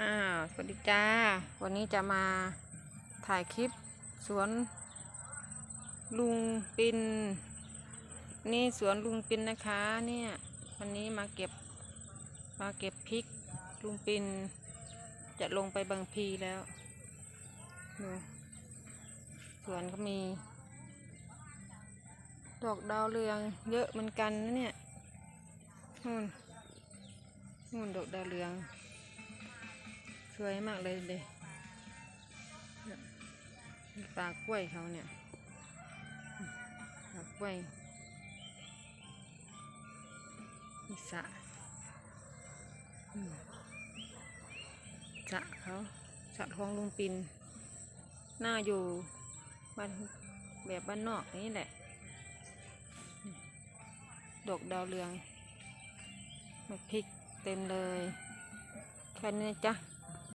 อ้าวสวัสดีจ้า วันนี้จะมาถ่ายคลิปสวนลุงปิน นี่สวนลุงปินนะคะเนี่ยวันนี้มาเก็บมาเก็บพริกลุงปิน จะลงไปบางพีแล้วดูสวนก็มี ดอกดาวเรืองเยอะเหมือนกันนะเนี่ยนู่นนู่นดอกดาวเรือง สวยมากเลยเดเนี่ยปลากล้วยเขาเนี่ยปลากล้วยมีสะอืมสะเขาสะทองลุงปิน หน้าอยู่บ้านแบบบ้านนอกนี่แหละ ดอกดาวเรืองมาพริกเต็มเลย แค่นี้จ๊ะ